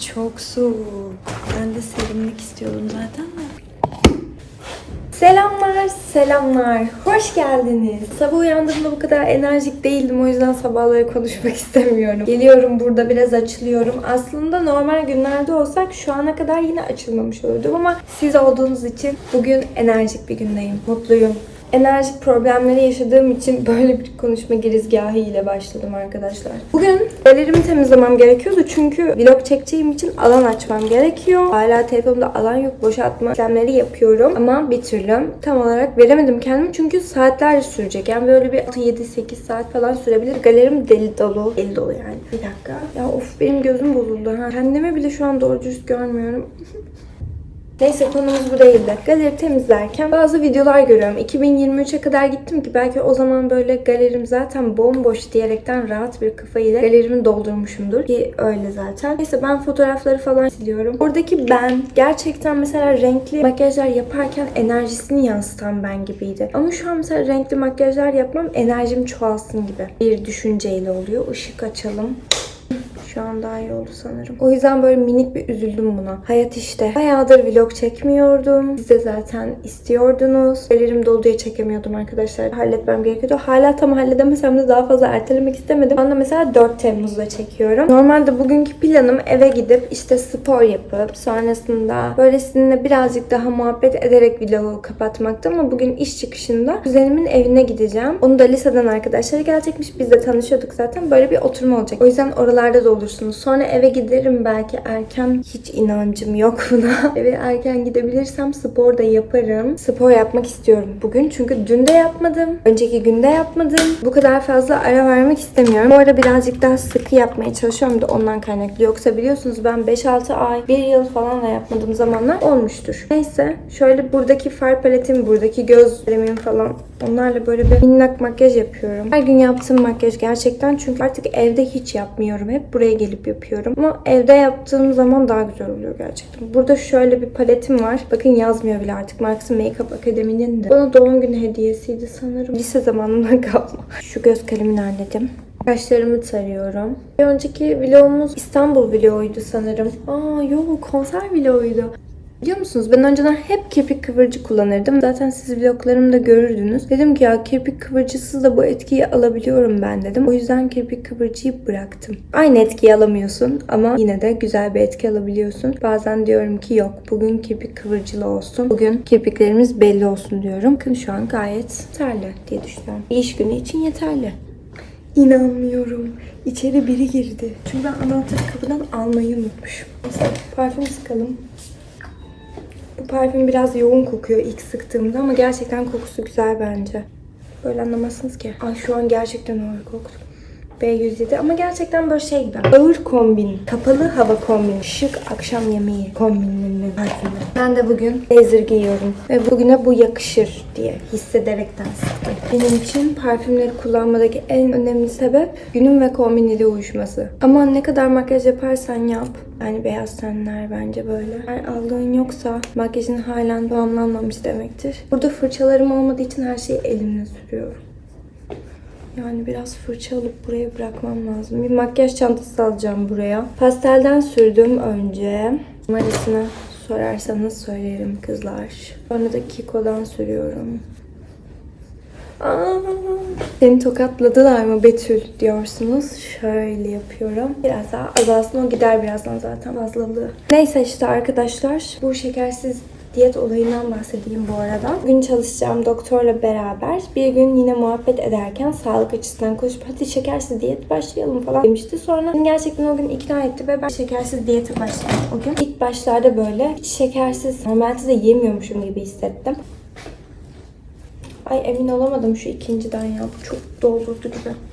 çok soğuk. Ben de serinlik istiyordum zaten de. Selamlar, selamlar. Hoş geldiniz. Sabah uyandığımda bu kadar enerjik değildim. O yüzden sabahları konuşmak istemiyorum. Geliyorum burada biraz açılıyorum. Aslında normal günlerde olsak şu ana kadar yine açılmamış olurdum ama siz olduğunuz için bugün enerjik bir gündeyim. Mutluyum. Enerjik problemleri yaşadığım için böyle bir konuşma girizgahı ile başladım arkadaşlar. Bugün galerimi temizlemem gerekiyordu çünkü vlog çekeceğim için alan açmam gerekiyor. Hala telefonumda alan yok boşaltma işlemleri yapıyorum ama bir türlü tam olarak veremedim kendimi çünkü saatler sürecek. Yani böyle bir 7-8 saat falan sürebilir. Galerim deli dolu. Deli dolu yani. Bir dakika. Ya of benim gözüm bozuldu. Ha. Kendimi bile şu an doğru dürüst görmüyorum. Neyse konumuz bu değildi. Galeri temizlerken bazı videolar görüyorum. 2023'e kadar gittim ki belki o zaman böyle galerim zaten bomboş diyerekten rahat bir kafayla galerimi doldurmuşumdur. Ki öyle zaten. Neyse ben fotoğrafları falan siliyorum. Oradaki ben gerçekten mesela renkli makyajlar yaparken enerjisini yansıtan ben gibiydi. Ama şu an mesela renkli makyajlar yapmam enerjim çoğalsın gibi bir düşünceyle oluyor. Işık açalım. Oldu sanırım. O yüzden böyle minik bir üzüldüm buna. Hayat işte. Bayağıdır vlog çekmiyordum. Siz de zaten istiyordunuz. Ellerim dolu diye çekemiyordum arkadaşlar. Halletmem gerekiyordu. Hala tam halledemesem de daha fazla ertelemek istemedim. Ben de mesela 4 Temmuz'da çekiyorum. Normalde bugünkü planım eve gidip işte spor yapıp sonrasında böyle sizinle birazcık daha muhabbet ederek vlogu kapatmaktı ama bugün iş çıkışında kuzenimin evine gideceğim. Onu da liseden arkadaşları gelecekmiş. Biz de tanışıyorduk zaten. Böyle bir oturma olacak. O yüzden oralarda da olursunuz. Sonra eve giderim belki erken. Hiç inancım yok buna. eve erken gidebilirsem spor da yaparım. Spor yapmak istiyorum bugün. Çünkü dün de yapmadım. Önceki günde yapmadım. Bu kadar fazla ara vermek istemiyorum. Bu ara birazcık daha sıkı yapmaya çalışıyorum da ondan kaynaklı. Yoksa biliyorsunuz ben 5-6 ay, 1 yıl falan da yapmadığım zamanlar olmuştur. Neyse şöyle buradaki far paletim, buradaki göz kremim falan onlarla böyle bir minnak makyaj yapıyorum. Her gün yaptığım makyaj gerçekten çünkü artık evde hiç yapmıyorum. Hep buraya gelip yapıyorum. Ama evde yaptığım zaman daha güzel oluyor gerçekten. Burada şöyle bir paletim var. Bakın yazmıyor bile artık. Markası Makeup Akademi'nin de. Bana doğum günü hediyesiydi sanırım. Lise zamanından kalma. Şu göz kalemini halledim. Kaşlarımı tarıyorum. Bir önceki vlogumuz İstanbul vloguydu sanırım. Aa yok konser vloguydu. Biliyor musunuz ben önceden hep kirpik kıvırcı kullanırdım. Zaten siz vloglarımda görürdünüz. Dedim ki ya kirpik kıvırcısız da bu etkiyi alabiliyorum ben dedim. O yüzden kirpik kıvırcıyı bıraktım. Aynı etkiyi alamıyorsun ama yine de güzel bir etki alabiliyorsun. Bazen diyorum ki yok bugün kirpik kıvırcılı olsun. Bugün kirpiklerimiz belli olsun diyorum. Bakın şu an gayet yeterli diye düşünüyorum. Bir iş günü için yeterli. İnanmıyorum. İçeri biri girdi. Çünkü ben anahtarı kapıdan almayı unutmuşum. Neyse parfüm sıkalım. Parfüm biraz yoğun kokuyor ilk sıktığımda ama gerçekten kokusu güzel bence. Böyle anlamazsınız ki. Ay şu an gerçekten ağır koktu. B107 ama gerçekten böyle şey gibi. Ağır kombin, kapalı hava kombin, şık akşam yemeği kombininin parfümü. Ben de bugün blazer giyiyorum ve bugüne bu yakışır diye hissederekten sıktım. Benim için parfümleri kullanmadaki en önemli sebep günün ve kombiniyle uyuşması. Ama ne kadar makyaj yaparsan yap, yani beyaz tenler bence böyle. Eğer aldığın yoksa makyajın halen tamamlanmamış demektir. Burada fırçalarım olmadığı için her şeyi elimle sürüyorum. Yani biraz fırça alıp buraya bırakmam lazım. Bir makyaj çantası alacağım buraya. Pastelden sürdüm önce. Numarasını sorarsanız söylerim kızlar. Sonra da Kiko'dan sürüyorum. Aa, seni tokatladılar mı Betül diyorsunuz. Şöyle yapıyorum. Biraz daha azalsın o gider birazdan zaten fazlalığı. Neyse işte arkadaşlar bu şekersiz diyet olayından bahsedeyim bu arada. Bugün çalışacağım doktorla beraber. Bir gün yine muhabbet ederken sağlık açısından konuşup hadi şekersiz diyet başlayalım falan demişti. Sonra gerçekten o gün ikna etti ve ben şekersiz diyete başladım o gün. İlk başlarda böyle hiç şekersiz normalde de yemiyormuşum gibi hissettim. Ay emin olamadım şu ikinciden ya. Çok doldurdu gibi.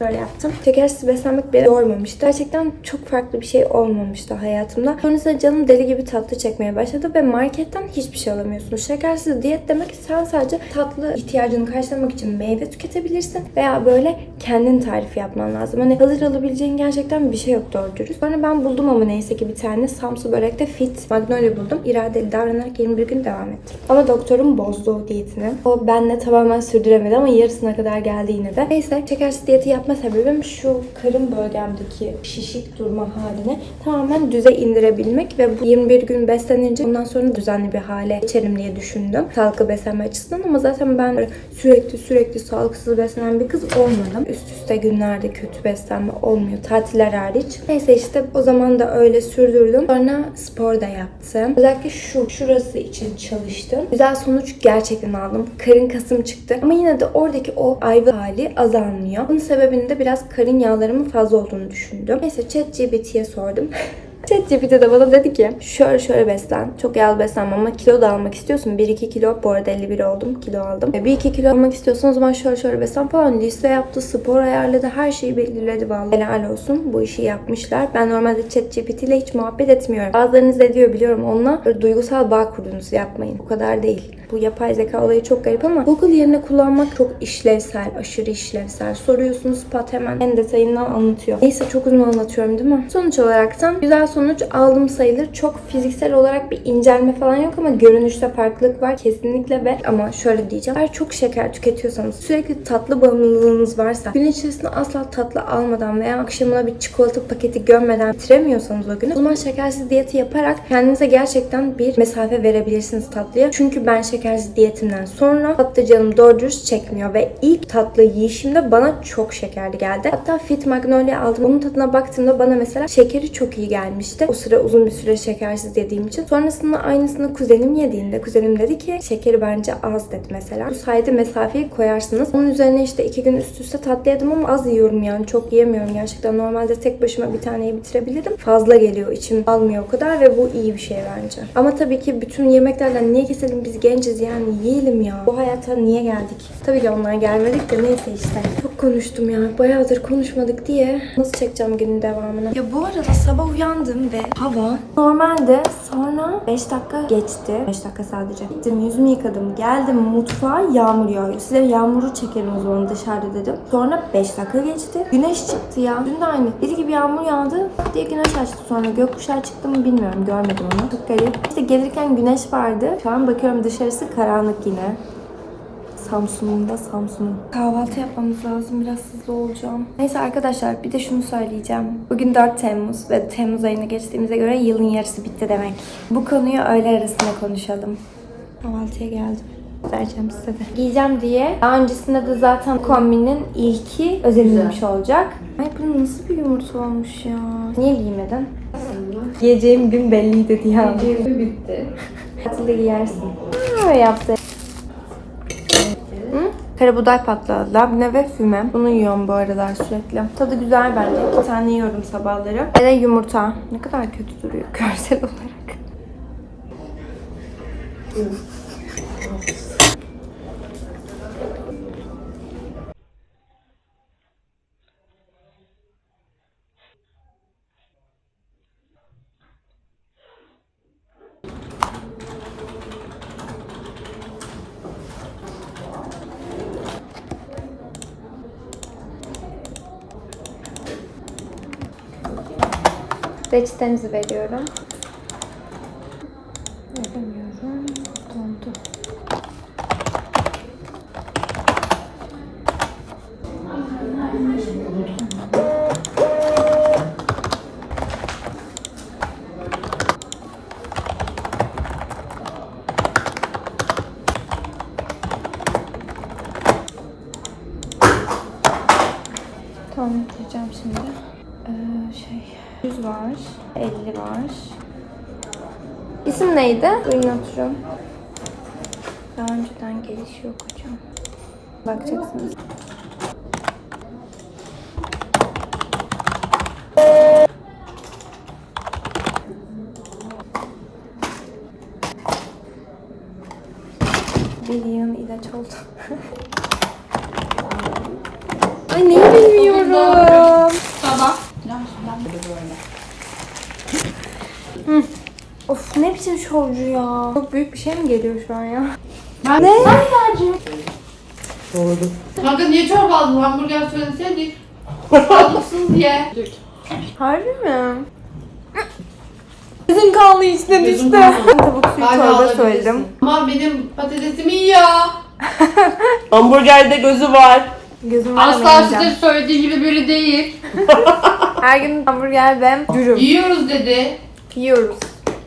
Böyle yaptım. Şekersiz beslenmek beni yormamıştı. Gerçekten çok farklı bir şey olmamıştı hayatımda. Sonrasında canım deli gibi tatlı çekmeye başladı ve marketten hiçbir şey alamıyorsunuz. Şekersiz diyet demek sen sadece tatlı ihtiyacını karşılamak için meyve tüketebilirsin veya böyle kendin tarifi yapman lazım. Hani hazır alabileceğin gerçekten bir şey yok doğru dürüst. Sonra ben buldum ama neyse ki bir tane Samsu börekte fit magnolia buldum. İradeli davranarak 21 gün devam ettim. Ama doktorum bozdu o diyetini. O benle tamamen sürdüremedi ama yarısına kadar geldi yine de. Neyse şekersiz diyeti yapma sebebim şu karın bölgemdeki şişik durma halini tamamen düze indirebilmek ve bu 21 gün beslenince ondan sonra düzenli bir hale geçerim diye düşündüm. Sağlıklı beslenme açısından ama zaten ben sürekli sürekli sağlıksız beslenen bir kız olmadım. Üst üste günlerde kötü beslenme olmuyor. Tatiller hariç. Neyse işte o zaman da öyle sürdürdüm. Sonra spor da yaptım. Özellikle şu, şurası için çalıştım. Güzel sonuç gerçekten aldım. Karın kasım çıktı. Ama yine de oradaki o ayva hali azalmıyor. Bunun sebebinin de biraz karın yağlarımın fazla olduğunu düşündüm. Neyse ChatGPT'ye sordum. ChatGPT de bana dedi ki şöyle şöyle beslen. Çok yağlı beslenme ama kilo da almak istiyorsun. 1-2 kilo bu arada 51 oldum. Kilo aldım. 1-2 kilo almak istiyorsan o zaman şöyle şöyle beslen falan. Liste yaptı. Spor ayarladı. Her şeyi belirledi vallahi. Helal olsun. Bu işi yapmışlar. Ben normalde ChatGPT ile hiç muhabbet etmiyorum. Bazılarınız da diyor biliyorum onunla. Böyle duygusal bağ kurduğunuzu yapmayın. Bu kadar değil. Bu yapay zeka olayı çok garip ama Google yerine kullanmak çok işlevsel. Aşırı işlevsel. Soruyorsunuz pat hemen en detayından anlatıyor. Neyse çok uzun anlatıyorum değil mi? Sonuç olaraktan güzel sonuç aldım sayılır. Çok fiziksel olarak bir incelme falan yok ama görünüşte farklılık var kesinlikle ve ama şöyle diyeceğim. Eğer çok şeker tüketiyorsanız, sürekli tatlı bağımlılığınız varsa, gün içerisinde asla tatlı almadan veya akşamına bir çikolata paketi gömmeden bitiremiyorsanız o günü, o zaman şekersiz diyeti yaparak kendinize gerçekten bir mesafe verebilirsiniz tatlıya. Çünkü ben şekersiz diyetimden sonra tatlı canım doğru çekmiyor ve ilk tatlı yiyişimde bana çok şekerli geldi. Hatta Fit Magnolia aldım. Onun tadına baktığımda bana mesela şekeri çok iyi gelmişti. O sıra uzun bir süre şekersiz yediğim için. Sonrasında aynısını kuzenim yediğinde kuzenim dedi ki şekeri bence az dedi mesela. Bu sayede mesafeyi koyarsınız. Onun üzerine işte iki gün üst üste tatlı yedim ama az yiyorum yani. Çok yiyemiyorum gerçekten. Normalde tek başıma bir taneyi bitirebilirim. Fazla geliyor. içim almıyor o kadar ve bu iyi bir şey bence. Ama tabii ki bütün yemeklerden niye keselim biz genciz yani yiyelim ya. Bu hayata niye geldik? Tabii ki ondan gelmedik de neyse işte. Çok konuştum ya. Bayağıdır konuşmadık diye. Nasıl çekeceğim günün devamını? Ya bu arada sabah uyandım ve hava normalde sonra 5 dakika geçti. 5 dakika sadece. Gittim yüzümü yıkadım. Geldim mutfağa yağmur yağıyor. Size yağmuru çekerim o zaman dışarıda dedim. Sonra 5 dakika geçti. Güneş çıktı ya. Dün de aynı. Deli gibi yağmur yağdı. diye güneş açtı sonra. Gökkuşağı çıktı mı bilmiyorum. Görmedim onu. Çok garip. İşte gelirken güneş vardı. Şu an bakıyorum dışarısı karanlık yine. Samsun'un da Samsun'un. Kahvaltı yapmamız lazım. Biraz hızlı olacağım. Neyse arkadaşlar bir de şunu söyleyeceğim. Bugün 4 Temmuz ve Temmuz ayına geçtiğimize göre yılın yarısı bitti demek. Bu konuyu öğle arasında konuşalım. Kahvaltıya geldim. Vereceğim size de. Giyeceğim diye. Daha öncesinde de zaten kombinin ilki özenilmiş olacak. Ay bu nasıl bir yumurta olmuş ya. Niye giymedin? Giyeceğim gün belliydi diye aldım. bitti. Tatlı giyersin. Öyle yaptı. Hı? Karabuğday patlağı, labne ve füme. Bunu yiyorum bu aralar sürekli. Tadı güzel bence. İki tane yiyorum sabahları. Ve de yumurta. Ne kadar kötü duruyor görsel olarak. Reçetenizi veriyorum. Veremiyorum. Dondu. Tamam yapacağım şimdi. Ee, şey 100 var, 50 var. İsim neydi? Oturun. Daha önceden geliş yok hocam. Bakacaksınız. Bir yığın ilaç oldu. Ay neyi bilmiyorum. Sabah. Falan şundan böyle böyle. Of ne biçim şovcu ya. Çok büyük bir şey mi geliyor şu an ya? Ben Ne? Tercih. Doğru. Kanka niye çorba aldın? Hamburger söyleseydik. Sağlıksız diye. Harbi mi? Gözün kaldı içine Gözüm düştü. Ben tavuk suyu Hala çorba alabilirsin. söyledim. Ama benim patatesimi yiyor. Hamburgerde gözü var. Gözüm Asla size söylediği gibi biri değil. Her gün hamburger ve dürüm Yiyoruz dedi. yiyoruz.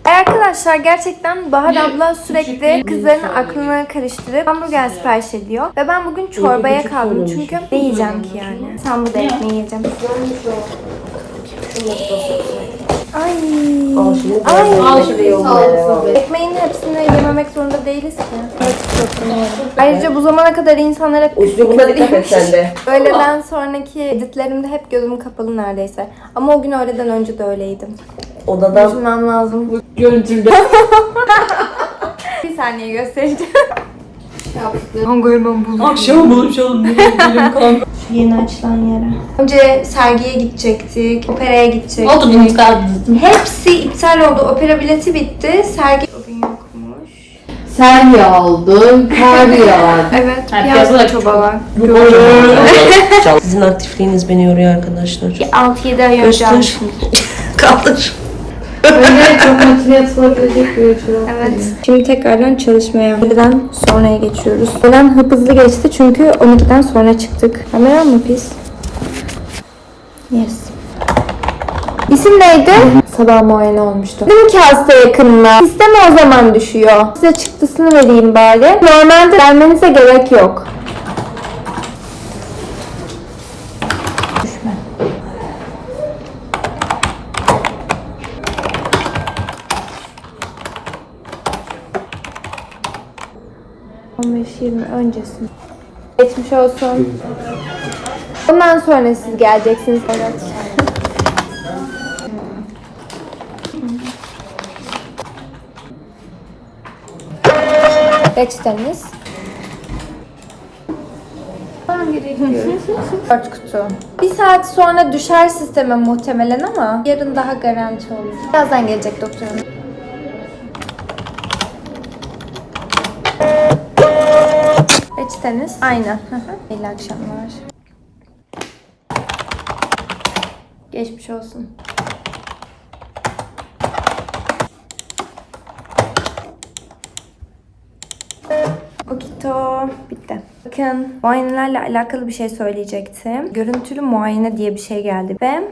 Arkadaşlar gerçekten Bahar abla sürekli kızların şey aklını karıştırıp hamburger sipariş ediyor. Ve ben bugün çorbaya kaldım çünkü ne yiyeceğim ki yani? Sen bu da ekmeği yiyeceğim. Ay. Al şimdi Ay. Al şimdi be. Ekmeğin hepsini yememek zorunda değiliz ki. Evet, çok seviyorum. Ayrıca bu zamana kadar insanlar hep Üslubuna dikkat et sen de. Öğleden sonraki editlerimde hep gözüm kapalı neredeyse. Ama o gün öğleden önce de öyleydim. Odadan Düşünmem lazım. Görüntülde. Bir saniye göstereceğim. Yaptı. Kanka hemen buldum. akşam buluşalım. kanka. Şu yeni açılan yere. Önce sergiye gidecektik, operaya gidecektik. Oldu bunu çıkardın. Hepsi iptal oldu. Opera bileti bitti. Sergi o gün yokmuş. Sen yağdın, kar yağdı. Evet, piyasa piyasa çoba var. Sizin aktifliğiniz beni yoruyor arkadaşlar. 6-7 ay önce Göster. almışım. Kaldır. Öyle çok makineye yatılabilecek bir ölçüde. Evet. Şimdi tekrardan çalışmaya. Öğleden sonraya geçiyoruz. Öğlen hızlı geçti çünkü 12'den sonra çıktık. Kamera mı pis? Yes. İsim neydi? Sabah muayene olmuştu. Dedim ki hasta yakınına. Sistemi o zaman düşüyor. Size çıktısını vereyim bari. Normalde vermenize gerek yok. ...15-20 öncesi. Geçmiş olsun. Ondan sonra siz geleceksiniz. Evet. Reçeteniz. Dört kutu. Bir saat sonra düşer sisteme muhtemelen ama yarın daha garanti olur. Birazdan gelecek doktor Hı hı. İyi akşamlar. Geçmiş olsun. Okito bitti. Bakın muayenelerle alakalı bir şey söyleyecektim. Görüntülü muayene diye bir şey geldi ve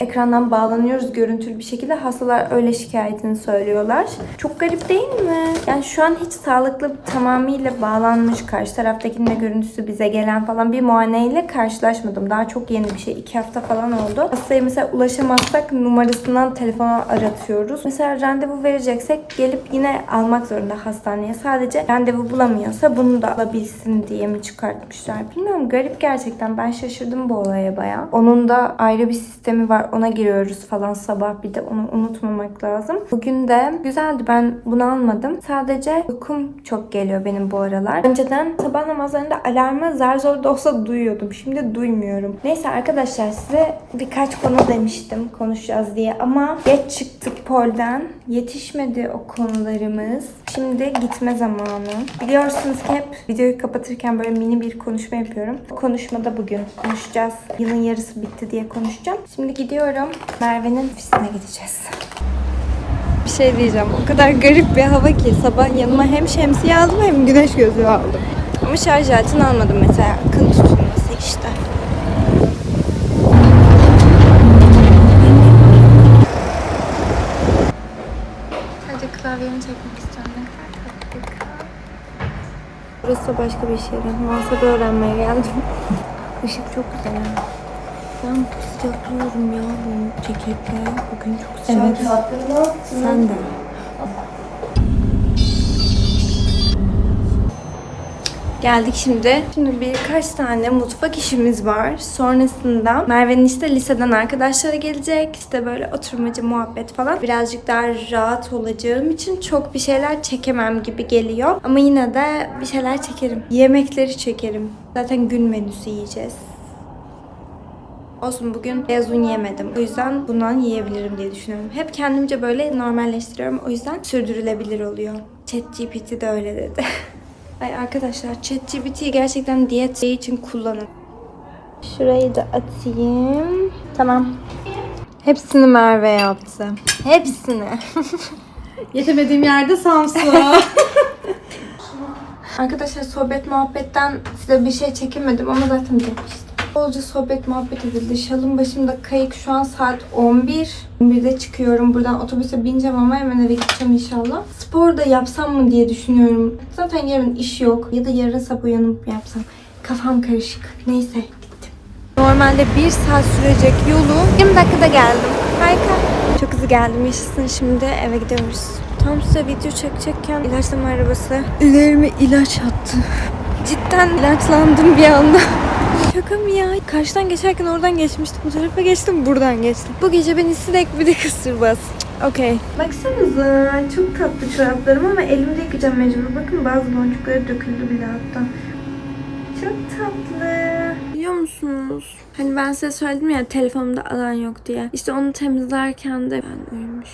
ekrandan bağlanıyoruz görüntülü bir şekilde. Hastalar öyle şikayetini söylüyorlar. Çok garip değil mi? Yani şu an hiç sağlıklı tamamıyla bağlanmış karşı taraftakinin de görüntüsü bize gelen falan bir muayeneyle karşılaşmadım. Daha çok yeni bir şey. iki hafta falan oldu. Hastaya mesela ulaşamazsak numarasından telefona aratıyoruz. Mesela randevu vereceksek gelip yine almak zorunda hastaneye. Sadece randevu bulamıyorsa bunu da alabilsin diye mi çıkartmışlar? Bilmiyorum garip gerçekten. Ben şaşırdım bu olaya bayağı. Onun da ayrı bir sistemi var. Ona giriyoruz falan sabah bir de onu unutmamak lazım. Bugün de güzeldi. Ben bunu almadım. Sadece uykum çok geliyor benim bu aralar. Önceden sabah namazlarında alarmı zar zor da olsa duyuyordum. Şimdi duymuyorum. Neyse arkadaşlar size birkaç konu demiştim konuşacağız diye ama geç çıktık polden. Yetişmedi o konularımız. Şimdi gitme zamanı. Biliyorsunuz ki hep videoyu kapatırken böyle mini bir konuşma yapıyorum. O konuşmada bugün konuşacağız. Yılın yarısı bitti diye konuşacağım. Şimdi gidiyorum. Merve'nin ofisine gideceğiz. Bir şey diyeceğim. O kadar garip bir hava ki sabah yanıma hem şemsiye aldım hem güneş gözlüğü aldım. Ama şarj aletini almadım mesela. Akın tutulması işte. Burası başka bir şehir. Muhasebe öğrenmeye geldim. Işık çok güzel. Ben sıcaklıyorum ya bu ceketle. Bugün çok sıcak. Sen de. Geldik şimdi. Şimdi birkaç tane mutfak işimiz var. Sonrasında Merve'nin işte liseden arkadaşları gelecek. İşte böyle oturmacı muhabbet falan. Birazcık daha rahat olacağım için çok bir şeyler çekemem gibi geliyor. Ama yine de bir şeyler çekerim. Yemekleri çekerim. Zaten gün menüsü yiyeceğiz. Olsun bugün beyaz un yemedim. O yüzden bundan yiyebilirim diye düşünüyorum. Hep kendimce böyle normalleştiriyorum. O yüzden sürdürülebilir oluyor. ChatGPT de öyle dedi. Ay arkadaşlar ChatGPT gerçekten diyet için kullanın. Şurayı da atayım. Tamam. Hepsini Merve yaptı. Hepsini. Yetemediğim yerde Samsun. Arkadaşlar sohbet muhabbetten size bir şey çekemedim ama zaten demiştim. Bolca sohbet muhabbet edildi. Şalım başımda kayık şu an saat 11. 11'de çıkıyorum. Buradan otobüse bineceğim ama hemen eve gideceğim inşallah. Spor da yapsam mı diye düşünüyorum. Zaten yarın iş yok. Ya da yarın sabah uyanıp yapsam. Kafam karışık. Neyse gittim. Normalde bir saat sürecek yolu 20 dakikada geldim. Harika. Çok hızlı geldim. Yaşasın şimdi eve gidiyoruz. Tam size video çekecekken ilaçlama arabası üzerime ilaç attı. Cidden ilaçlandım bir anda. Şaka mı ya? Karşıdan geçerken oradan geçmiştim. Bu tarafa geçtim, buradan geçtim. Bu gece beni sinek bir de kısırbaz. Okey. Baksanıza çok tatlı çoraplarım ama elimde yıkayacağım mecbur. Bakın bazı boncukları döküldü bile hatta. Çok tatlı. Biliyor musunuz? Hani ben size söyledim ya telefonumda alan yok diye. İşte onu temizlerken de ben uyumuş.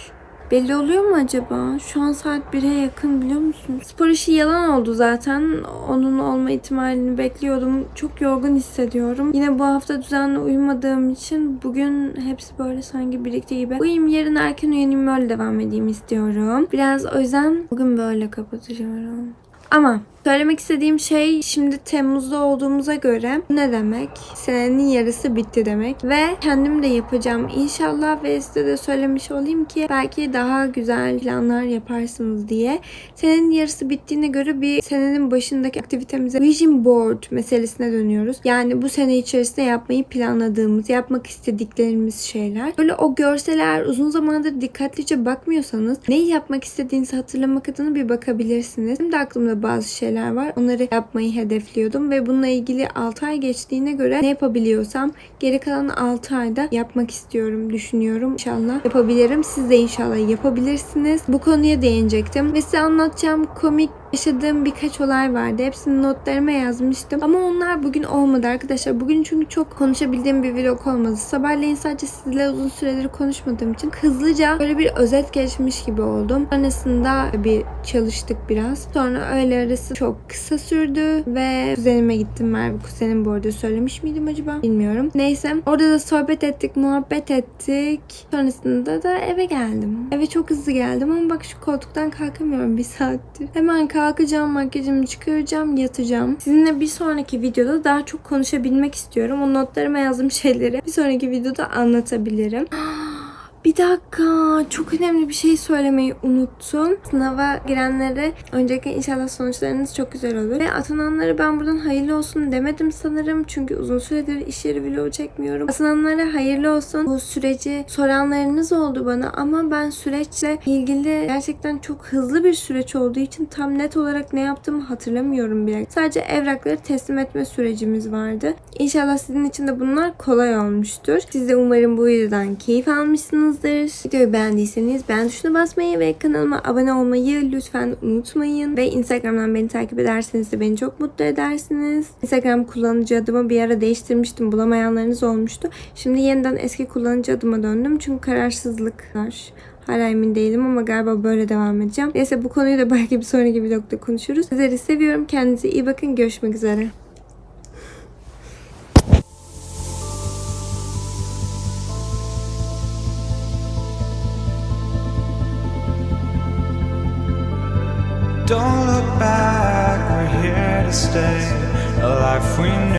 Belli oluyor mu acaba? Şu an saat 1'e yakın biliyor musunuz? Spor işi yalan oldu zaten. Onun olma ihtimalini bekliyordum. Çok yorgun hissediyorum. Yine bu hafta düzenli uyumadığım için bugün hepsi böyle sanki birlikte gibi. Uyuyayım yarın erken uyanayım öyle devam edeyim istiyorum. Biraz o yüzden bugün böyle kapatıyorum. Ama söylemek istediğim şey şimdi Temmuz'da olduğumuza göre ne demek? Senenin yarısı bitti demek ve kendim de yapacağım inşallah ve size de söylemiş olayım ki belki daha güzel planlar yaparsınız diye. Senenin yarısı bittiğine göre bir senenin başındaki aktivitemize Vision Board meselesine dönüyoruz. Yani bu sene içerisinde yapmayı planladığımız, yapmak istediklerimiz şeyler. Böyle o görseler uzun zamandır dikkatlice bakmıyorsanız neyi yapmak istediğinizi hatırlamak adına bir bakabilirsiniz. Benim de aklımda bazı şeyler var. Onları yapmayı hedefliyordum ve bununla ilgili 6 ay geçtiğine göre ne yapabiliyorsam geri kalan 6 ayda yapmak istiyorum, düşünüyorum. İnşallah yapabilirim. Siz de inşallah yapabilirsiniz. Bu konuya değinecektim ve size anlatacağım komik yaşadığım birkaç olay vardı. Hepsini notlarıma yazmıştım. Ama onlar bugün olmadı arkadaşlar. Bugün çünkü çok konuşabildiğim bir vlog olmadı. Sabahleyin sadece sizle uzun süredir konuşmadığım için hızlıca böyle bir özet geçmiş gibi oldum. Sonrasında bir çalıştık biraz. Sonra öğle arası çok kısa sürdü ve kuzenime gittim. Merve kuzenim bu arada söylemiş miydim acaba? Bilmiyorum. Neyse. Orada da sohbet ettik, muhabbet ettik. Sonrasında da eve geldim. Eve çok hızlı geldim ama bak şu koltuktan kalkamıyorum bir saattir. Hemen kalkacağım, makyajımı çıkaracağım, yatacağım. Sizinle bir sonraki videoda daha çok konuşabilmek istiyorum. O notlarıma yazdığım şeyleri bir sonraki videoda anlatabilirim. Bir dakika, çok önemli bir şey söylemeyi unuttum. Sınava girenlere öncelikle inşallah sonuçlarınız çok güzel olur. Ve atananlara ben buradan hayırlı olsun demedim sanırım. Çünkü uzun süredir iş yeri vlogu çekmiyorum. Atananlara hayırlı olsun. Bu süreci soranlarınız oldu bana ama ben süreçle ilgili gerçekten çok hızlı bir süreç olduğu için tam net olarak ne yaptığımı hatırlamıyorum bile. Sadece evrakları teslim etme sürecimiz vardı. İnşallah sizin için de bunlar kolay olmuştur. Siz de umarım bu videodan keyif almışsınızdır. Videoyu beğendiyseniz beğen tuşuna basmayı ve kanalıma abone olmayı lütfen unutmayın. Ve Instagram'dan beni takip ederseniz de beni çok mutlu edersiniz. Instagram kullanıcı adımı bir ara değiştirmiştim. Bulamayanlarınız olmuştu. Şimdi yeniden eski kullanıcı adıma döndüm. Çünkü kararsızlık var. Hala emin değilim ama galiba böyle devam edeceğim. Neyse bu konuyu da belki bir sonraki vlogda konuşuruz. Sizleri seviyorum. Kendinize iyi bakın. Görüşmek üzere.